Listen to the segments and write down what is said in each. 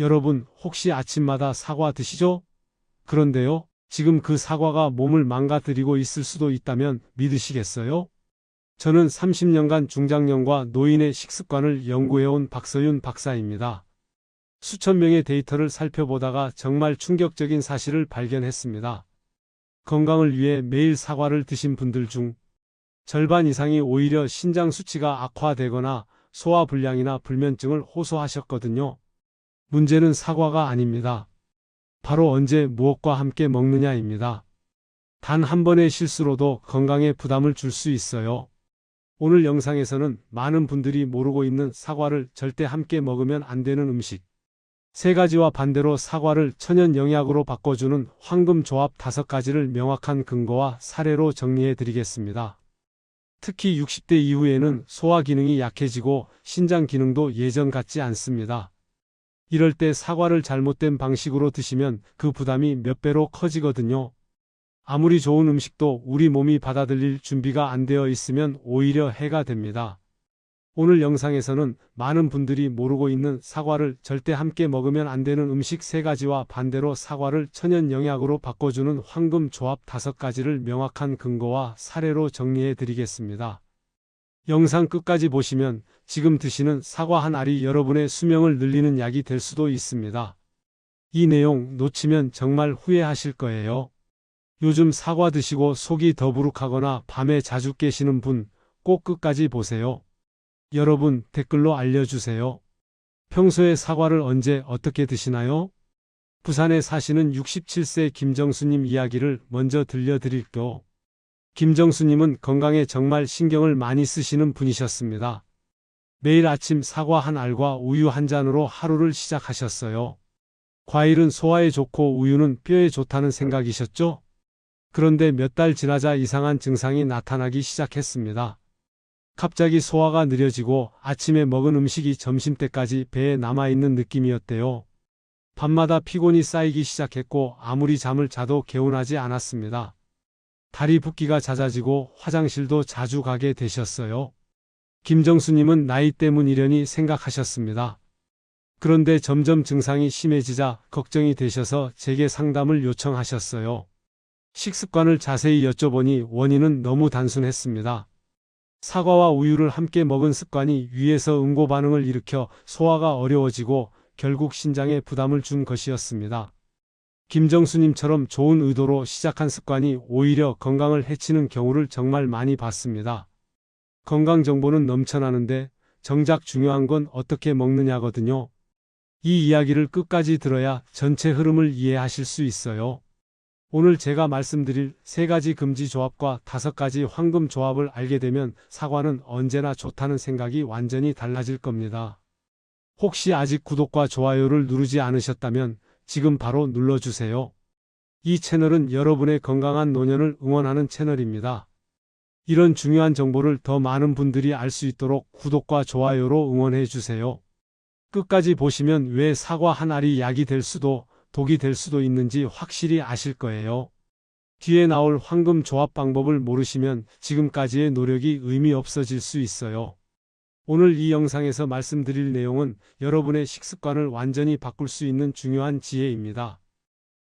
여러분, 혹시 아침마다 사과 드시죠? 그런데요, 지금 그 사과가 몸을 망가뜨리고 있을 수도 있다면 믿으시겠어요? 저는 30년간 중장년과 노인의 식습관을 연구해온 박서윤 박사입니다. 수천 명의 데이터를 살펴보다가 정말 충격적인 사실을 발견했습니다. 건강을 위해 매일 사과를 드신 분들 중 절반 이상이 오히려 신장 수치가 악화되거나 소화불량이나 불면증을 호소하셨거든요. 문제는 사과가 아닙니다. 바로 언제 무엇과 함께 먹느냐입니다. 단 한 번의 실수로도 건강에 부담을 줄 수 있어요. 오늘 영상에서는 많은 분들이 모르고 있는 사과를 절대 함께 먹으면 안 되는 음식. 세 가지와 반대로 사과를 천연 영약으로 바꿔주는 황금 조합 다섯 가지를 명확한 근거와 사례로 정리해 드리겠습니다. 특히 60대 이후에는 소화 기능이 약해지고 신장 기능도 예전 같지 않습니다. 이럴 때 사과를 잘못된 방식으로 드시면 그 부담이 몇 배로 커지거든요. 아무리 좋은 음식도 우리 몸이 받아들일 준비가 안 되어 있으면 오히려 해가 됩니다. 오늘 영상에서는 많은 분들이 모르고 있는 사과를 절대 함께 먹으면 안 되는 음식 세 가지와 반대로 사과를 천연 영약으로 바꿔주는 황금 조합 다섯 가지를 명확한 근거와 사례로 정리해 드리겠습니다. 영상 끝까지 보시면 지금 드시는 사과 한 알이 여러분의 수명을 늘리는 약이 될 수도 있습니다. 이 내용 놓치면 정말 후회하실 거예요. 요즘 사과 드시고 속이 더부룩하거나 밤에 자주 깨시는 분 꼭 끝까지 보세요. 여러분 댓글로 알려주세요. 평소에 사과를 언제 어떻게 드시나요? 부산에 사시는 67세 김정수님 이야기를 먼저 들려드릴게요. 김정수님은 건강에 정말 신경을 많이 쓰시는 분이셨습니다. 매일 아침 사과 한 알과 우유 한 잔으로 하루를 시작하셨어요. 과일은 소화에 좋고 우유는 뼈에 좋다는 생각이셨죠? 그런데 몇 달 지나자 이상한 증상이 나타나기 시작했습니다. 갑자기 소화가 느려지고 아침에 먹은 음식이 점심 때까지 배에 남아있는 느낌이었대요. 밤마다 피곤이 쌓이기 시작했고 아무리 잠을 자도 개운하지 않았습니다. 다리 붓기가 잦아지고 화장실도 자주 가게 되셨어요. 김정수님은 나이 때문이려니 생각하셨습니다. 그런데 점점 증상이 심해지자 걱정이 되셔서 제게 상담을 요청하셨어요. 식습관을 자세히 여쭤보니 원인은 너무 단순했습니다. 사과와 우유를 함께 먹은 습관이 위에서 응고 반응을 일으켜 소화가 어려워지고 결국 신장에 부담을 준 것이었습니다. 김정수님처럼 좋은 의도로 시작한 습관이 오히려 건강을 해치는 경우를 정말 많이 봤습니다. 건강 정보는 넘쳐나는데 정작 중요한 건 어떻게 먹느냐거든요. 이 이야기를 끝까지 들어야 전체 흐름을 이해하실 수 있어요. 오늘 제가 말씀드릴 세 가지 금지 조합과 다섯 가지 황금 조합을 알게 되면 사과는 언제나 좋다는 생각이 완전히 달라질 겁니다. 혹시 아직 구독과 좋아요를 누르지 않으셨다면 지금 바로 눌러주세요. 이 채널은 여러분의 건강한 노년을 응원하는 채널입니다. 이런 중요한 정보를 더 많은 분들이 알 수 있도록 구독과 좋아요로 응원해 주세요. 끝까지 보시면 왜 사과 한 알이 약이 될 수도 독이 될 수도 있는지 확실히 아실 거예요. 뒤에 나올 황금 조합 방법을 모르시면 지금까지의 노력이 의미 없어질 수 있어요. 오늘 이 영상에서 말씀드릴 내용은 여러분의 식습관을 완전히 바꿀 수 있는 중요한 지혜입니다.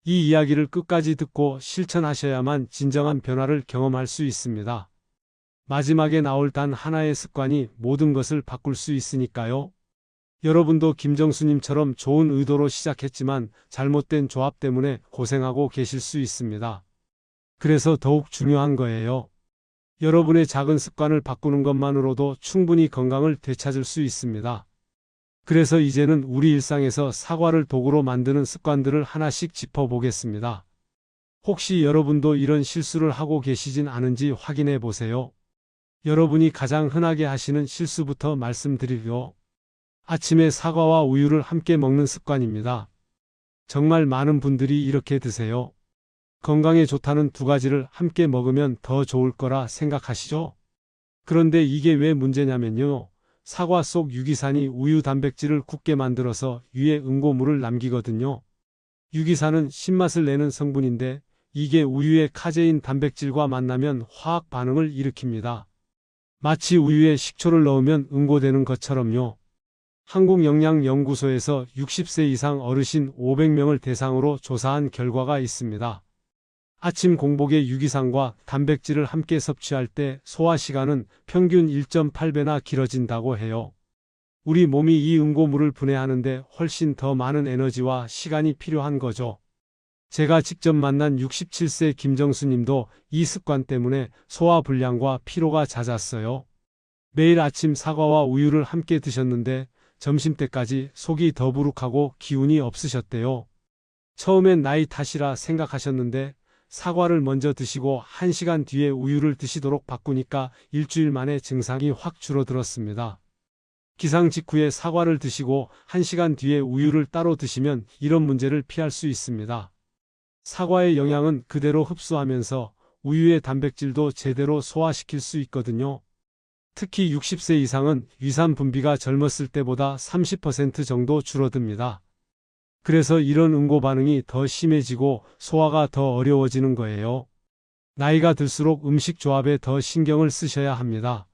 이 이야기를 끝까지 듣고 실천하셔야만 진정한 변화를 경험할 수 있습니다. 마지막에 나올 단 하나의 습관이 모든 것을 바꿀 수 있으니까요. 여러분도 김정수님처럼 좋은 의도로 시작했지만 잘못된 조합 때문에 고생하고 계실 수 있습니다. 그래서 더욱 중요한 거예요. 여러분의 작은 습관을 바꾸는 것만으로도 충분히 건강을 되찾을 수 있습니다. 그래서 이제는 우리 일상에서 사과를 도구로 만드는 습관들을 하나씩 짚어보겠습니다. 혹시 여러분도 이런 실수를 하고 계시진 않은지 확인해 보세요. 여러분이 가장 흔하게 하시는 실수부터 말씀드리려 아침에 사과와 우유를 함께 먹는 습관입니다. 정말 많은 분들이 이렇게 드세요. 건강에 좋다는 두 가지를 함께 먹으면 더 좋을 거라 생각하시죠? 그런데 이게 왜 문제냐면요. 사과 속 유기산이 우유 단백질을 굳게 만들어서 위에 응고물을 남기거든요. 유기산은 신맛을 내는 성분인데 이게 우유의 카제인 단백질과 만나면 화학 반응을 일으킵니다. 마치 우유에 식초를 넣으면 응고되는 것처럼요. 한국영양연구소에서 60세 이상 어르신 500명을 대상으로 조사한 결과가 있습니다. 아침 공복에 유기산과 단백질을 함께 섭취할 때 소화 시간은 평균 1.8배나 길어진다고 해요. 우리 몸이 이 응고물을 분해하는데 훨씬 더 많은 에너지와 시간이 필요한 거죠. 제가 직접 만난 67세 김정수 님도 이 습관 때문에 소화 불량과 피로가 잦았어요. 매일 아침 사과와 우유를 함께 드셨는데 점심 때까지 속이 더부룩하고 기운이 없으셨대요. 처음엔 나이 탓이라 생각하셨는데 사과를 먼저 드시고 1시간 뒤에 우유를 드시도록 바꾸니까 일주일 만에 증상이 확 줄어들었습니다. 기상 직후에 사과를 드시고 1시간 뒤에 우유를 따로 드시면 이런 문제를 피할 수 있습니다. 사과의 영양은 그대로 흡수하면서 우유의 단백질도 제대로 소화시킬 수 있거든요. 특히 60세 이상은 위산 분비가 젊었을 때보다 30% 정도 줄어듭니다. 그래서 이런 응고 반응이 더 심해지고 소화가 더 어려워지는 거예요. 나이가 들수록 음식 조합에 더 신경을 쓰셔야 합니다.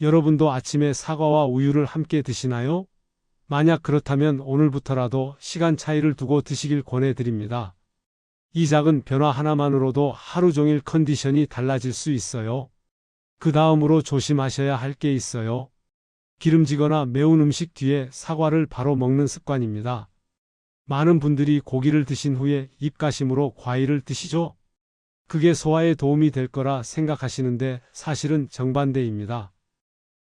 여러분도 아침에 사과와 우유를 함께 드시나요? 만약 그렇다면 오늘부터라도 시간 차이를 두고 드시길 권해드립니다. 이 작은 변화 하나만으로도 하루 종일 컨디션이 달라질 수 있어요. 그 다음으로 조심하셔야 할 게 있어요. 기름지거나 매운 음식 뒤에 사과를 바로 먹는 습관입니다. 많은 분들이 고기를 드신 후에 입가심으로 과일을 드시죠? 그게 소화에 도움이 될 거라 생각하시는데 사실은 정반대입니다.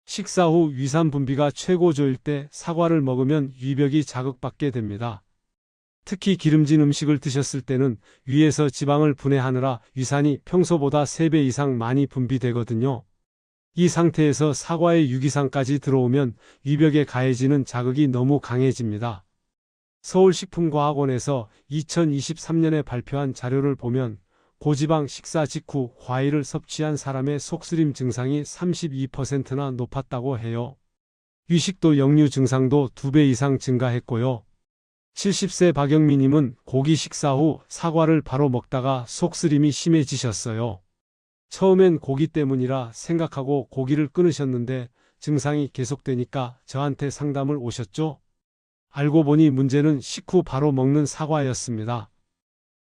식사 후 위산 분비가 최고조일 때 사과를 먹으면 위벽이 자극받게 됩니다. 특히 기름진 음식을 드셨을 때는 위에서 지방을 분해하느라 위산이 평소보다 3배 이상 많이 분비되거든요. 이 상태에서 사과의 유기산까지 들어오면 위벽에 가해지는 자극이 너무 강해집니다. 서울식품과학원에서 2023년에 발표한 자료를 보면 고지방 식사 직후 과일을 섭취한 사람의 속쓰림 증상이 32%나 높았다고 해요. 위식도 역류 증상도 2배 이상 증가했고요. 70세 박영미님은 고기 식사 후 사과를 바로 먹다가 속쓰림이 심해지셨어요. 처음엔 고기 때문이라 생각하고 고기를 끊으셨는데 증상이 계속되니까 저한테 상담을 오셨죠? 알고 보니 문제는 식후 바로 먹는 사과였습니다.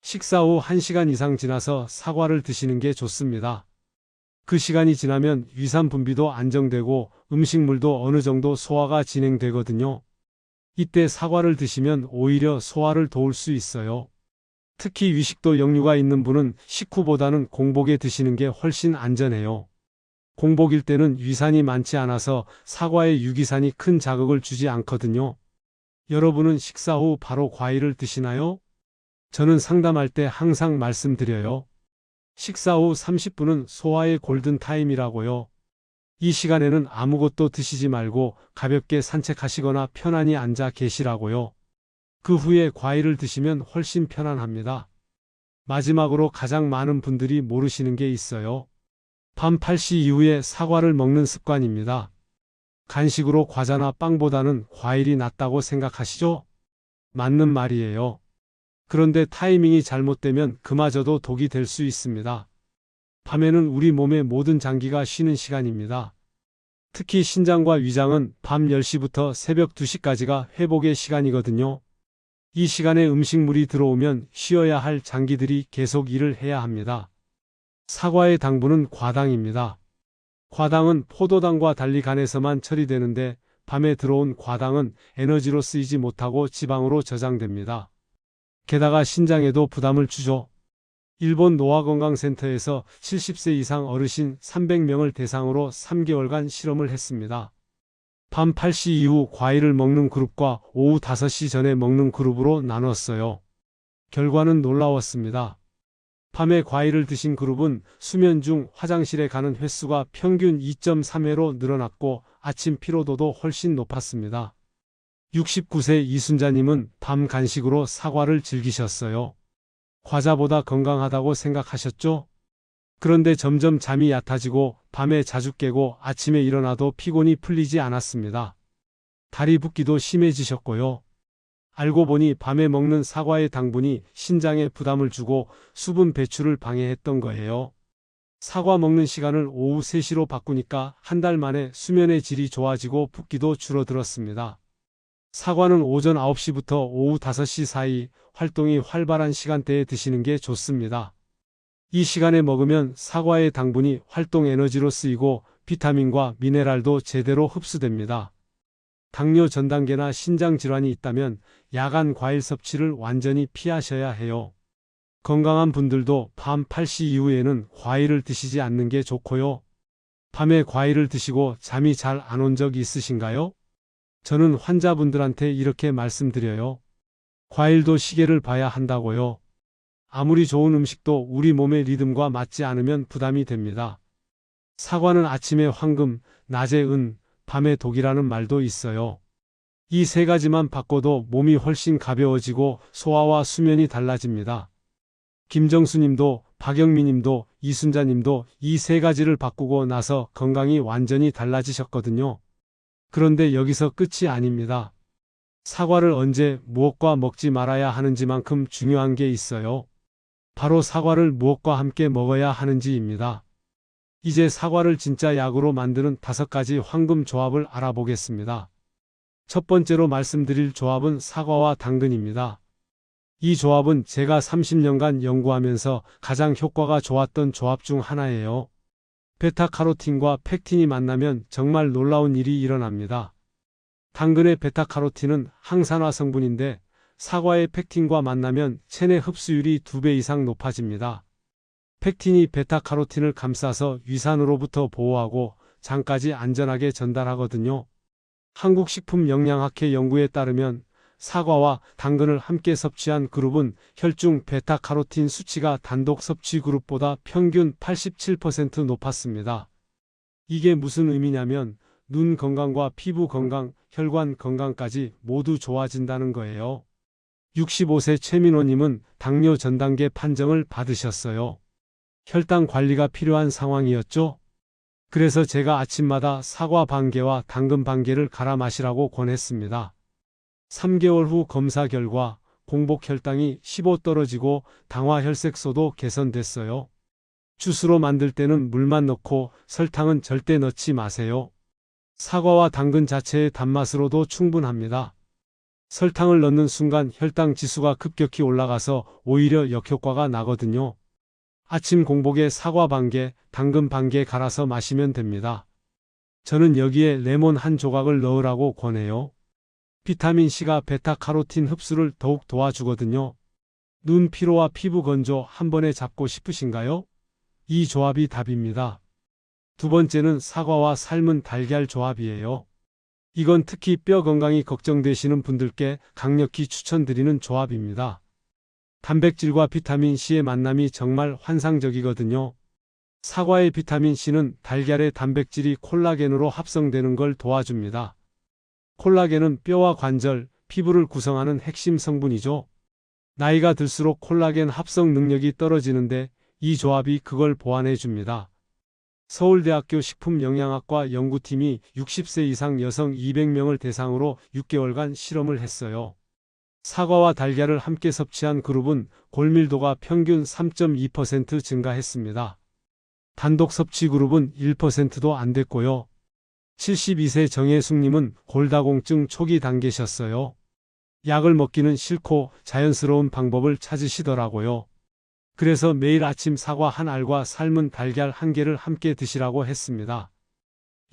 식사 후 1시간 이상 지나서 사과를 드시는 게 좋습니다. 그 시간이 지나면 위산 분비도 안정되고 음식물도 어느 정도 소화가 진행되거든요. 이때 사과를 드시면 오히려 소화를 도울 수 있어요. 특히 위식도 역류가 있는 분은 식후보다는 공복에 드시는 게 훨씬 안전해요. 공복일 때는 위산이 많지 않아서 사과의 유기산이 큰 자극을 주지 않거든요. 여러분은 식사 후 바로 과일을 드시나요? 저는 상담할 때 항상 말씀드려요. 식사 후 30분은 소화의 골든 타임이라고요. 이 시간에는 아무것도 드시지 말고 가볍게 산책하시거나 편안히 앉아 계시라고요. 그 후에 과일을 드시면 훨씬 편안합니다. 마지막으로 가장 많은 분들이 모르시는 게 있어요. 밤 8시 이후에 사과를 먹는 습관입니다. 간식으로 과자나 빵보다는 과일이 낫다고 생각하시죠? 맞는 말이에요. 그런데 타이밍이 잘못되면 그마저도 독이 될 수 있습니다. 밤에는 우리 몸의 모든 장기가 쉬는 시간입니다. 특히 신장과 위장은 밤 10시부터 새벽 2시까지가 회복의 시간이거든요. 이 시간에 음식물이 들어오면 쉬어야 할 장기들이 계속 일을 해야 합니다. 사과의 당분은 과당입니다. 과당은 포도당과 달리 간에서만 처리되는데 밤에 들어온 과당은 에너지로 쓰이지 못하고 지방으로 저장됩니다. 게다가 신장에도 부담을 주죠. 일본 노화건강센터에서 70세 이상 어르신 300명을 대상으로 3개월간 실험을 했습니다. 밤 8시 이후 과일을 먹는 그룹과 오후 5시 전에 먹는 그룹으로 나눴어요. 결과는 놀라웠습니다. 밤에 과일을 드신 그룹은 수면 중 화장실에 가는 횟수가 평균 2.3회로 늘어났고 아침 피로도도 훨씬 높았습니다. 69세 이순자님은 밤 간식으로 사과를 즐기셨어요. 과자보다 건강하다고 생각하셨죠? 그런데 점점 잠이 얕아지고 밤에 자주 깨고 아침에 일어나도 피곤이 풀리지 않았습니다. 다리 붓기도 심해지셨고요. 알고 보니 밤에 먹는 사과의 당분이 신장에 부담을 주고 수분 배출을 방해했던 거예요. 사과 먹는 시간을 오후 3시로 바꾸니까 한 달 만에 수면의 질이 좋아지고 붓기도 줄어들었습니다. 사과는 오전 9시부터 오후 5시 사이 활동이 활발한 시간대에 드시는 게 좋습니다. 이 시간에 먹으면 사과의 당분이 활동 에너지로 쓰이고 비타민과 미네랄도 제대로 흡수됩니다. 당뇨 전 단계나 신장 질환이 있다면 야간 과일 섭취를 완전히 피하셔야 해요. 건강한 분들도 밤 8시 이후에는 과일을 드시지 않는 게 좋고요. 밤에 과일을 드시고 잠이 잘 안 온 적 있으신가요? 저는 환자분들한테 이렇게 말씀드려요. 과일도 시계를 봐야 한다고요. 아무리 좋은 음식도 우리 몸의 리듬과 맞지 않으면 부담이 됩니다. 사과는 아침에 황금, 낮에 은, 밤에 독이라는 말도 있어요. 이 세 가지만 바꿔도 몸이 훨씬 가벼워지고 소화와 수면이 달라집니다. 김정수 님도 박영미 님도 이순자 님도 이 세 가지를 바꾸고 나서 건강이 완전히 달라지셨거든요. 그런데 여기서 끝이 아닙니다. 사과를 언제 무엇과 먹지 말아야 하는지만큼 중요한 게 있어요. 바로 사과를 무엇과 함께 먹어야 하는지입니다. 이제 사과를 진짜 약으로 만드는 다섯 가지 황금 조합을 알아보겠습니다. 첫 번째로 말씀드릴 조합은 사과와 당근입니다. 이 조합은 제가 30년간 연구하면서 가장 효과가 좋았던 조합 중 하나예요. 베타카로틴과 펙틴이 만나면 정말 놀라운 일이 일어납니다. 당근의 베타카로틴은 항산화 성분인데 사과의 펙틴과 만나면 체내 흡수율이 2배 이상 높아집니다. 펙틴이 베타카로틴을 감싸서 위산으로부터 보호하고 장까지 안전하게 전달하거든요. 한국식품영양학회 연구에 따르면 사과와 당근을 함께 섭취한 그룹은 혈중 베타카로틴 수치가 단독 섭취 그룹보다 평균 87% 높았습니다. 이게 무슨 의미냐면 눈 건강과 피부 건강, 혈관 건강까지 모두 좋아진다는 거예요. 65세 최민호님은 당뇨 전 단계 판정을 받으셨어요. 혈당 관리가 필요한 상황이었죠? 그래서 제가 아침마다 사과 반 개와 당근 반 개를 갈아 마시라고 권했습니다. 3개월 후 검사 결과 공복 혈당이 15 떨어지고 당화 혈색소도 개선됐어요. 주스로 만들 때는 물만 넣고 설탕은 절대 넣지 마세요. 사과와 당근 자체의 단맛으로도 충분합니다. 설탕을 넣는 순간 혈당 지수가 급격히 올라가서 오히려 역효과가 나거든요. 아침 공복에 사과 반 개, 당근 반개 갈아서 마시면 됩니다. 저는 여기에 레몬 한 조각을 넣으라고 권해요. 비타민C가 베타카로틴 흡수를 더욱 도와주거든요. 눈 피로와 피부 건조 한 번에 잡고 싶으신가요? 이 조합이 답입니다. 두 번째는 사과와 삶은 달걀 조합이에요. 이건 특히 뼈 건강이 걱정되시는 분들께 강력히 추천드리는 조합입니다. 단백질과 비타민C의 만남이 정말 환상적이거든요. 사과의 비타민C는 달걀의 단백질이 콜라겐으로 합성되는 걸 도와줍니다. 콜라겐은 뼈와 관절, 피부를 구성하는 핵심 성분이죠. 나이가 들수록 콜라겐 합성 능력이 떨어지는데 이 조합이 그걸 보완해 줍니다. 서울대학교 식품영양학과 연구팀이 60세 이상 여성 200명을 대상으로 6개월간 실험을 했어요. 사과와 달걀을 함께 섭취한 그룹은 골밀도가 평균 3.2% 증가했습니다. 단독 섭취 그룹은 1%도 안 됐고요. 72세 정혜숙님은 골다공증 초기 단계셨어요. 약을 먹기는 싫고 자연스러운 방법을 찾으시더라고요. 그래서 매일 아침 사과 한 알과 삶은 달걀 한 개를 함께 드시라고 했습니다.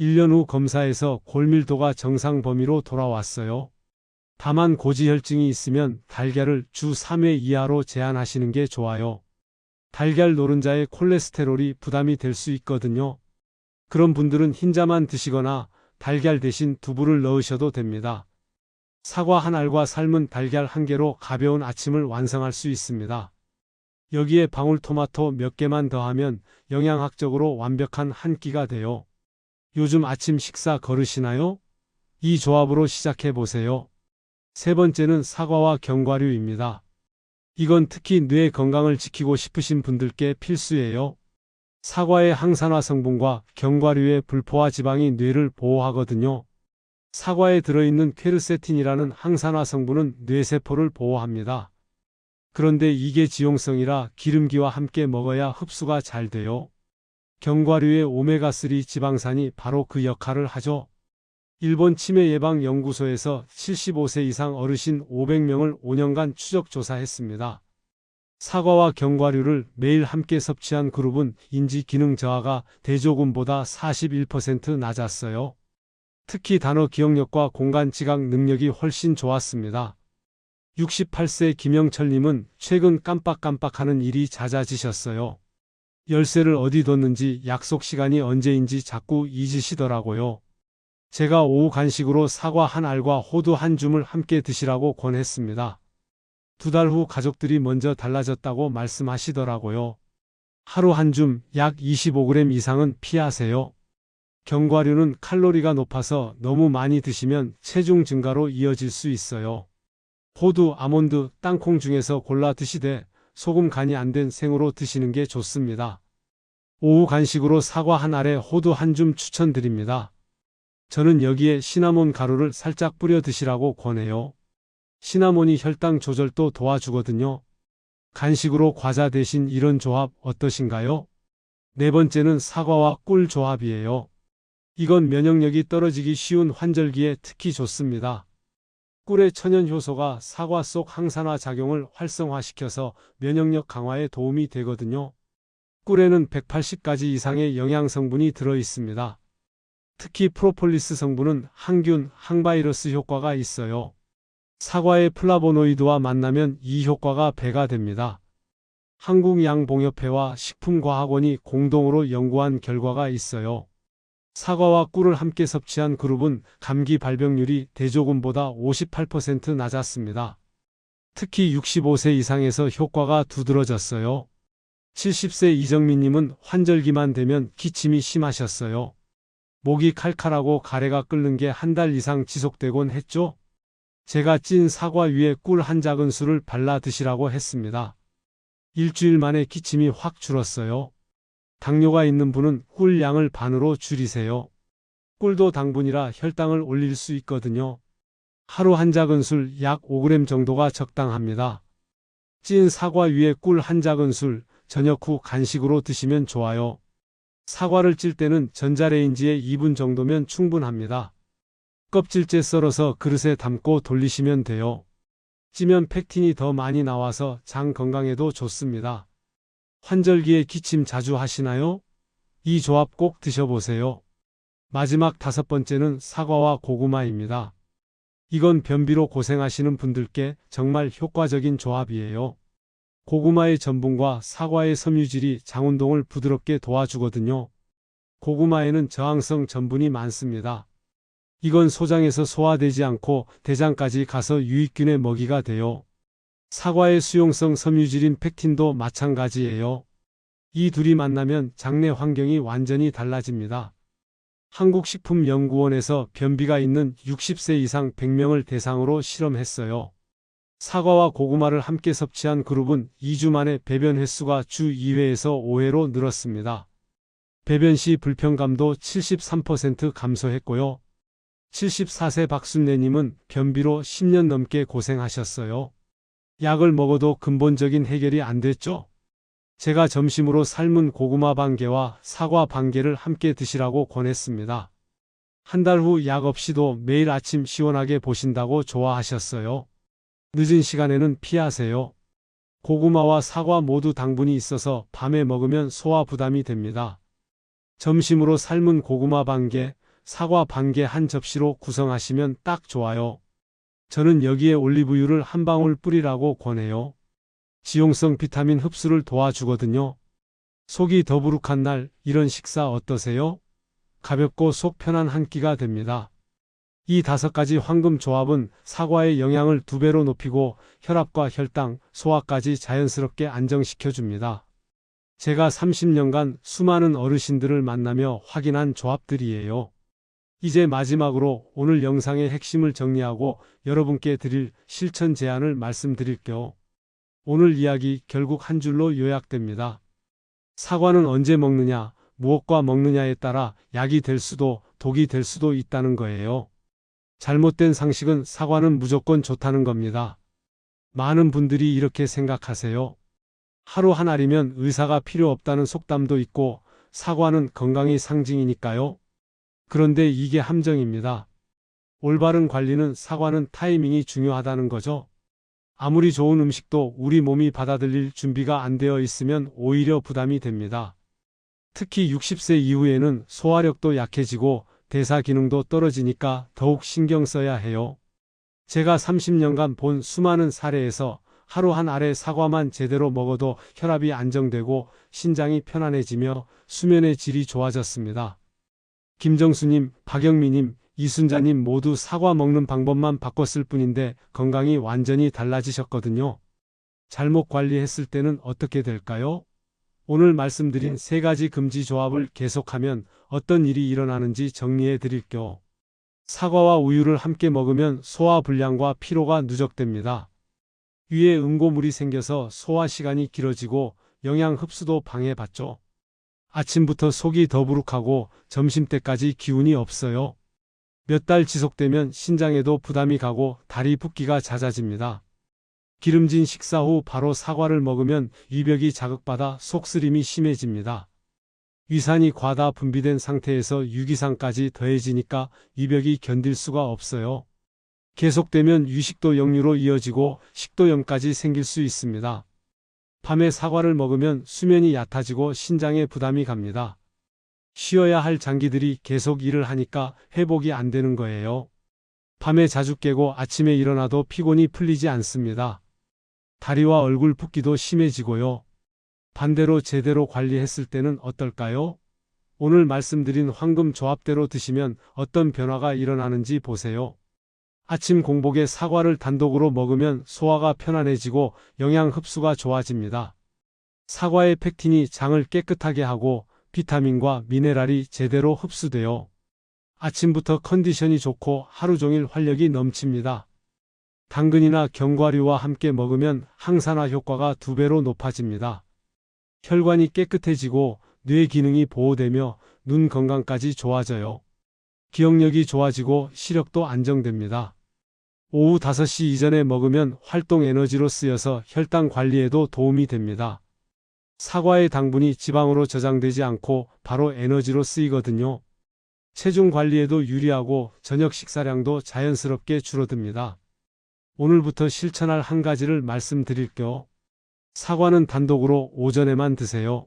1년 후 검사에서 골밀도가 정상 범위로 돌아왔어요. 다만 고지혈증이 있으면 달걀을 주 3회 이하로 제한하시는 게 좋아요. 달걀 노른자의 콜레스테롤이 부담이 될 수 있거든요. 그런 분들은 흰자만 드시거나 달걀 대신 두부를 넣으셔도 됩니다. 사과 한 알과 삶은 달걀 한 개로 가벼운 아침을 완성할 수 있습니다. 여기에 방울토마토 몇 개만 더하면 영양학적으로 완벽한 한 끼가 돼요. 요즘 아침 식사 거르시나요? 이 조합으로 시작해 보세요. 세 번째는 사과와 견과류입니다. 이건 특히 뇌 건강을 지키고 싶으신 분들께 필수예요. 사과의 항산화 성분과 견과류의 불포화 지방이 뇌를 보호하거든요. 사과에 들어있는 퀘르세틴이라는 항산화 성분은 뇌세포를 보호합니다. 그런데 이게 지용성이라 기름기와 함께 먹어야 흡수가 잘 돼요. 견과류의 오메가3 지방산이 바로 그 역할을 하죠. 일본 치매 예방 연구소에서 75세 이상 어르신 500명을 5년간 추적 조사했습니다. 사과와 견과류를 매일 함께 섭취한 그룹은 인지 기능 저하가 대조군보다 41% 낮았어요. 특히 단어 기억력과 공간 지각 능력이 훨씬 좋았습니다. 68세 김영철님은 최근 깜빡깜빡하는 일이 잦아지셨어요. 열쇠를 어디 뒀는지 약속 시간이 언제인지 자꾸 잊으시더라고요. 제가 오후 간식으로 사과 한 알과 호두 한 줌을 함께 드시라고 권했습니다. 두 달 후 가족들이 먼저 달라졌다고 말씀하시더라고요. 하루 한 줌 약 25g 이상은 피하세요. 견과류는 칼로리가 높아서 너무 많이 드시면 체중 증가로 이어질 수 있어요. 호두, 아몬드, 땅콩 중에서 골라 드시되 소금 간이 안 된 생으로 드시는 게 좋습니다. 오후 간식으로 사과 한 알에 호두 한 줌 추천드립니다. 저는 여기에 시나몬 가루를 살짝 뿌려 드시라고 권해요. 시나몬이 혈당 조절도 도와주거든요. 간식으로 과자 대신 이런 조합 어떠신가요? 네 번째는 사과와 꿀 조합이에요. 이건 면역력이 떨어지기 쉬운 환절기에 특히 좋습니다. 꿀의 천연 효소가 사과 속 항산화 작용을 활성화시켜서 면역력 강화에 도움이 되거든요. 꿀에는 180가지 이상의 영양 성분이 들어 있습니다. 특히 프로폴리스 성분은 항균, 항바이러스 효과가 있어요. 사과의 플라보노이드와 만나면 이 효과가 배가 됩니다. 한국양봉협회와 식품과학원이 공동으로 연구한 결과가 있어요. 사과와 꿀을 함께 섭취한 그룹은 감기 발병률이 대조군보다 58% 낮았습니다. 특히 65세 이상에서 효과가 두드러졌어요. 70세 이정민님은 환절기만 되면 기침이 심하셨어요. 목이 칼칼하고 가래가 끓는 게 한 달 이상 지속되곤 했죠. 제가 찐 사과 위에 꿀 한 작은 술을 발라 드시라고 했습니다. 일주일 만에 기침이 확 줄었어요. 당뇨가 있는 분은 꿀 양을 반으로 줄이세요. 꿀도 당분이라 혈당을 올릴 수 있거든요. 하루 한 작은 술 약 5g 정도가 적당합니다. 찐 사과 위에 꿀 한 작은 술 저녁 후 간식으로 드시면 좋아요. 사과를 찔 때는 전자레인지에 2분 정도면 충분합니다. 껍질째 썰어서 그릇에 담고 돌리시면 돼요. 찌면 팩틴이 더 많이 나와서 장 건강에도 좋습니다. 환절기에 기침 자주 하시나요? 이 조합 꼭 드셔보세요. 마지막 다섯 번째는 사과와 고구마입니다. 이건 변비로 고생하시는 분들께 정말 효과적인 조합이에요. 고구마의 전분과 사과의 섬유질이 장운동을 부드럽게 도와주거든요. 고구마에는 저항성 전분이 많습니다. 이건 소장에서 소화되지 않고 대장까지 가서 유익균의 먹이가 돼요. 사과의 수용성 섬유질인 팩틴도 마찬가지예요. 이 둘이 만나면 장내 환경이 완전히 달라집니다. 한국식품연구원에서 변비가 있는 60세 이상 100명을 대상으로 실험했어요. 사과와 고구마를 함께 섭취한 그룹은 2주 만에 배변 횟수가 주 2회에서 5회로 늘었습니다. 배변 시 불편감도 73% 감소했고요. 74세 박순례님은 변비로 10년 넘게 고생하셨어요. 약을 먹어도 근본적인 해결이 안 됐죠? 제가 점심으로 삶은 고구마 반개와 사과 반개를 함께 드시라고 권했습니다. 한 달 후 약 없이도 매일 아침 시원하게 보신다고 좋아하셨어요. 늦은 시간에는 피하세요. 고구마와 사과 모두 당분이 있어서 밤에 먹으면 소화 부담이 됩니다. 점심으로 삶은 고구마 반 개, 사과 반 개 한 접시로 구성하시면 딱 좋아요. 저는 여기에 올리브유를 한 방울 뿌리라고 권해요. 지용성 비타민 흡수를 도와주거든요. 속이 더부룩한 날 이런 식사 어떠세요? 가볍고 속 편한 한 끼가 됩니다. 이 다섯 가지 황금 조합은 사과의 영양을 두 배로 높이고 혈압과 혈당, 소화까지 자연스럽게 안정시켜 줍니다. 제가 30년간 수많은 어르신들을 만나며 확인한 조합들이에요. 이제 마지막으로 오늘 영상의 핵심을 정리하고 여러분께 드릴 실천 제안을 말씀드릴게요. 오늘 이야기 결국 한 줄로 요약됩니다. 사과는 언제 먹느냐, 무엇과 먹느냐에 따라 약이 될 수도 독이 될 수도 있다는 거예요. 잘못된 상식은 사과는 무조건 좋다는 겁니다. 많은 분들이 이렇게 생각하세요. 하루 한 알이면 의사가 필요 없다는 속담도 있고 사과는 건강의 상징이니까요. 그런데 이게 함정입니다. 올바른 관리는 사과는 타이밍이 중요하다는 거죠. 아무리 좋은 음식도 우리 몸이 받아들일 준비가 안 되어 있으면 오히려 부담이 됩니다. 특히 60세 이후에는 소화력도 약해지고 대사 기능도 떨어지니까 더욱 신경 써야 해요. 제가 30년간 본 수많은 사례에서 하루 한 알의 사과만 제대로 먹어도 혈압이 안정되고 신장이 편안해지며 수면의 질이 좋아졌습니다. 김정수님, 박영미님, 이순자님 모두 사과 먹는 방법만 바꿨을 뿐인데 건강이 완전히 달라지셨거든요. 잘못 관리했을 때는 어떻게 될까요? 오늘 말씀드린 세 가지 금지 조합을 계속하면 어떤 일이 일어나는지 정리해 드릴게요. 사과와 우유를 함께 먹으면 소화 불량과 피로가 누적됩니다. 위에 응고물이 생겨서 소화 시간이 길어지고 영양 흡수도 방해받죠. 아침부터 속이 더부룩하고 점심 때까지 기운이 없어요. 몇 달 지속되면 신장에도 부담이 가고 다리 붓기가 잦아집니다. 기름진 식사 후 바로 사과를 먹으면 위벽이 자극받아 속쓰림이 심해집니다. 위산이 과다 분비된 상태에서 유기산까지 더해지니까 위벽이 견딜 수가 없어요. 계속되면 유식도 역류로 이어지고 식도염까지 생길 수 있습니다. 밤에 사과를 먹으면 수면이 얕아지고 신장에 부담이 갑니다. 쉬어야 할 장기들이 계속 일을 하니까 회복이 안 되는 거예요. 밤에 자주 깨고 아침에 일어나도 피곤이 풀리지 않습니다. 다리와 얼굴 붓기도 심해지고요. 반대로 제대로 관리했을 때는 어떨까요? 오늘 말씀드린 황금 조합대로 드시면 어떤 변화가 일어나는지 보세요. 아침 공복에 사과를 단독으로 먹으면 소화가 편안해지고 영양 흡수가 좋아집니다. 사과의 팩틴이 장을 깨끗하게 하고 비타민과 미네랄이 제대로 흡수되어 아침부터 컨디션이 좋고 하루 종일 활력이 넘칩니다. 당근이나 견과류와 함께 먹으면 항산화 효과가 두 배로 높아집니다. 혈관이 깨끗해지고 뇌 기능이 보호되며 눈 건강까지 좋아져요. 기억력이 좋아지고 시력도 안정됩니다. 오후 5시 이전에 먹으면 활동 에너지로 쓰여서 혈당 관리에도 도움이 됩니다. 사과의 당분이 지방으로 저장되지 않고 바로 에너지로 쓰이거든요. 체중 관리에도 유리하고 저녁 식사량도 자연스럽게 줄어듭니다. 오늘부터 실천할 한 가지를 말씀드릴게요. 사과는 단독으로 오전에만 드세요.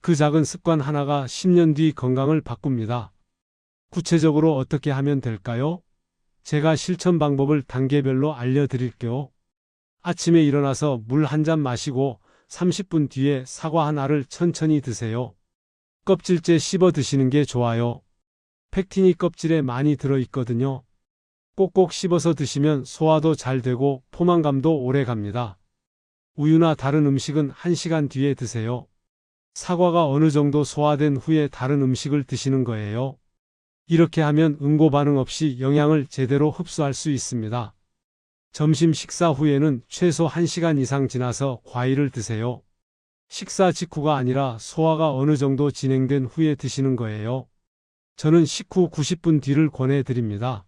그 작은 습관 하나가 10년 뒤 건강을 바꿉니다. 구체적으로 어떻게 하면 될까요? 제가 실천 방법을 단계별로 알려드릴게요. 아침에 일어나서 물 한 잔 마시고 30분 뒤에 사과 하나를 천천히 드세요. 껍질째 씹어 드시는 게 좋아요. 팩틴이 껍질에 많이 들어 있거든요. 꼭꼭 씹어서 드시면 소화도 잘 되고 포만감도 오래 갑니다. 우유나 다른 음식은 1시간 뒤에 드세요. 사과가 어느 정도 소화된 후에 다른 음식을 드시는 거예요. 이렇게 하면 응고 반응 없이 영양을 제대로 흡수할 수 있습니다. 점심 식사 후에는 최소 1시간 이상 지나서 과일을 드세요. 식사 직후가 아니라 소화가 어느 정도 진행된 후에 드시는 거예요. 저는 식후 90분 뒤를 권해 드립니다.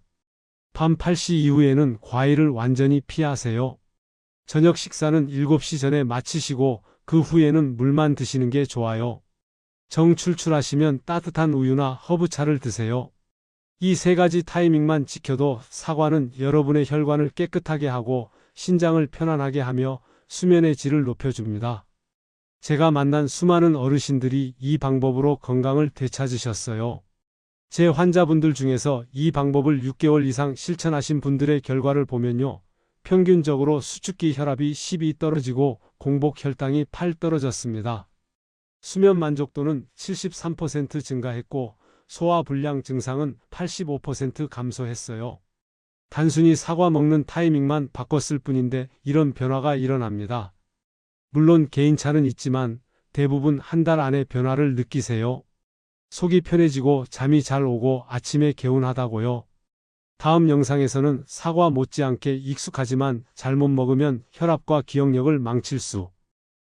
밤 8시 이후에는 과일을 완전히 피하세요. 저녁 식사는 7시 전에 마치시고 그 후에는 물만 드시는 게 좋아요. 정출출하시면 따뜻한 우유나 허브차를 드세요. 이 세 가지 타이밍만 지켜도 사과는 여러분의 혈관을 깨끗하게 하고 신장을 편안하게 하며 수면의 질을 높여줍니다. 제가 만난 수많은 어르신들이 이 방법으로 건강을 되찾으셨어요. 제 환자분들 중에서 이 방법을 6개월 이상 실천하신 분들의 결과를 보면요. 평균적으로 수축기 혈압이 12 떨어지고 공복 혈당이 8 떨어졌습니다. 수면 만족도는 73% 증가했고 소화 불량 증상은 85% 감소했어요. 단순히 사과 먹는 타이밍만 바꿨을 뿐인데 이런 변화가 일어납니다. 물론 개인차는 있지만 대부분 한 달 안에 변화를 느끼세요. 속이 편해지고 잠이 잘 오고 아침에 개운하다고요. 다음 영상에서는 사과 못지않게 익숙하지만 잘못 먹으면 혈압과 기억력을 망칠 수